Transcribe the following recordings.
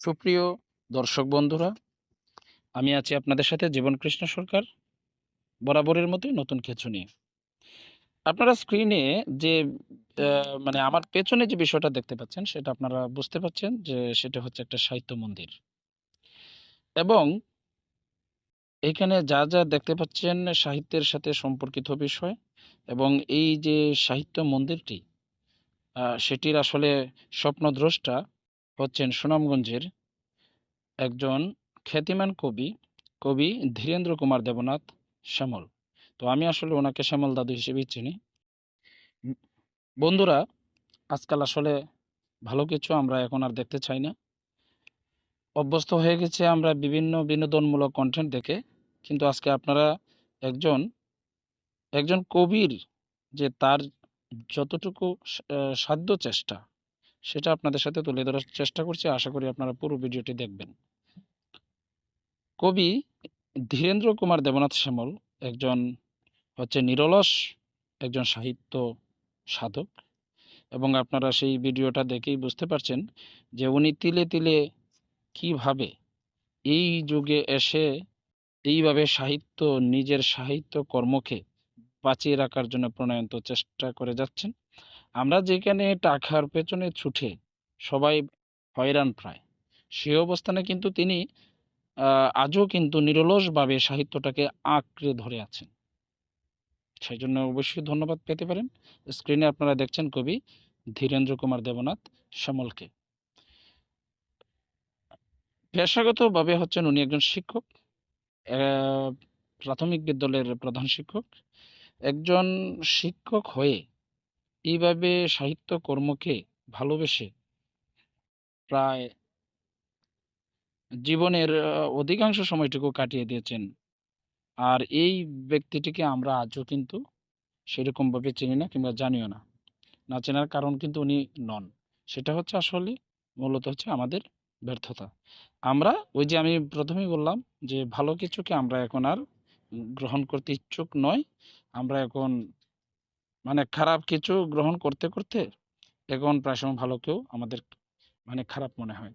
সুপ্রিয় দর্শক বন্ধুরা, আমি আছি আপনাদের সাথে জীবন কৃষ্ণ সরকার, বরাবরের মতোই নতুন কিছু নিয়ে। আপনারা স্ক্রিনে যে মানে আমার পেছনে যে বিষয়টা দেখতে পাচ্ছেন, সেটা আপনারা বুঝতে পাচ্ছেন যে সেটা হচ্ছে একটা সাহিত্য মন্দির। এবং এখানে যা যা দেখতে পাচ্ছেন সাহিত্যের সাথে সম্পর্কিত বিষয় এবং এই যে সাহিত্য মন্দিরটি সেটির আসলে স্বপ্নদ্রষ্টা হচ্ছেন সুনামগঞ্জের একজন খ্যাতিমান কবি কবি ধীরেন্দ্র কুমার দেবনাথ শ্যামল। তো আমি আসলে ওনাকে শ্যামল দাদু হিসেবেই চিনি। বন্ধুরা, আজকাল আসলে ভালো কিছু আমরা এখন আর দেখতে চাই না। অভ্যস্ত হয়ে গেছে আমরা বিভিন্ন বিনোদনমূলক কন্টেন্ট দেখে, কিন্তু আজকে আপনারা একজন একজন কবির যে তার যতটুকু সাধ্য চেষ্টা সেটা আপনাদের সাথে তুলে ধরার চেষ্টা করছি। আশা করি আপনারা পুরো ভিডিওটি দেখবেন। কবি ধীরেন্দ্র কুমার দেবনাথ শ্যামল একজন হচ্ছে নিরলস, একজন সাহিত্য সাধক এবং আপনারা সেই ভিডিওটা দেখেই বুঝতে পারছেন যে উনি তিলে তিলে কীভাবে এই যুগে এসে এইভাবে সাহিত্য, নিজের সাহিত্য কর্মকে বাঁচিয়ে রাখার জন্য প্রণয়ন্ত চেষ্টা করে যাচ্ছেন। আমরা যেখানে টাকার পেছনে ছুটে সবাই হয়রান প্রায়। সেই অবস্থানে কিন্তু তিনি আজও কিন্তু নিরলসভাবে সাহিত্যটাকে আঁকড়ে ধরে আছেন। সেই জন্য অবশ্যই ধন্যবাদ পেতে পারেন। স্ক্রিনে আপনারা দেখছেন কবি ধীরেন্দ্র কুমার দেবনাথ শ্যামলকে। পেশাগতভাবে হচ্ছেন উনি একজন শিক্ষক প্রাথমিক বিদ্যালয়ের প্রধান শিক্ষক। একজন শিক্ষক হয়ে এইভাবে সাহিত্য কর্মকে ভালোবেসে প্রায় জীবনের অধিকাংশ সময়টুকু কাটিয়ে দিয়েছেন। আর এই ব্যক্তিটিকে আমরা আজও কিন্তু সেরকমভাবে চিনি না কিংবা জানিও না। না চেনার কারণ কিন্তু উনি নন। সেটা হচ্ছে আসলে মূলত হচ্ছে আমাদের ব্যর্থতা। আমরা ওই যে আমি প্রথমেই বললাম যে ভালো কিছুকে আমরা এখন আর গ্রহণ করতে ইচ্ছুক নয়। আমরা এখন মানে খারাপ কিছু গ্রহণ করতে করতে এখন প্রায় সময় ভালোকেও আমাদের মানে খারাপ মনে হয়।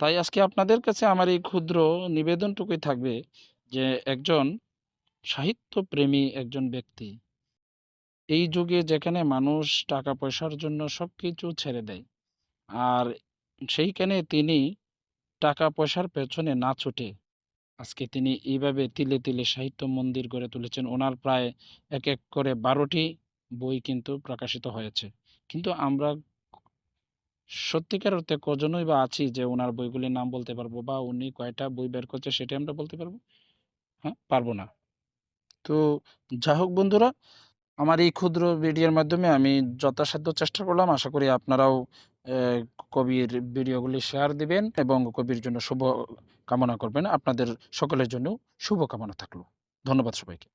তাই আজকে আপনাদের কাছে আমার এই ক্ষুদ্র নিবেদনটুকুই থাকবে যে একজন সাহিত্যপ্রেমী একজন ব্যক্তি এই যুগে যেখানে মানুষ টাকা পয়সার জন্য সব কিছু ছেড়ে দেয় আর সেইখানে তিনি টাকা পয়সার পেছনে না ছুটে আজকে তিনি এইভাবে তিলে তিলে সাহিত্য মন্দির গড়ে তুলেছেন। ওনার প্রায় এক এক করে বারোটি বই কিন্তু প্রকাশিত হয়েছে। কিন্তু আমরা সত্যিকার অর্থে কজনই বা আছি যে ওনার বইগুলির নাম বলতে পারব বা উনি কয়টা বই বের করছে সেটা আমরা বলতে পারব? হ্যাঁ পারব না। তো যা হোক বন্ধুরা, আমার এই ক্ষুদ্র ভিডিওর মাধ্যমে আমি যথাসাধ্য চেষ্টা করলাম। আশা করি আপনারাও কবির ভিডিওগুলি শেয়ার দিবেন এবং কবির জন্য শুভ কামনা করবেন। আপনাদের সকলের জন্য শুভ কামনা থাকল। ধন্যবাদ সবাইকে।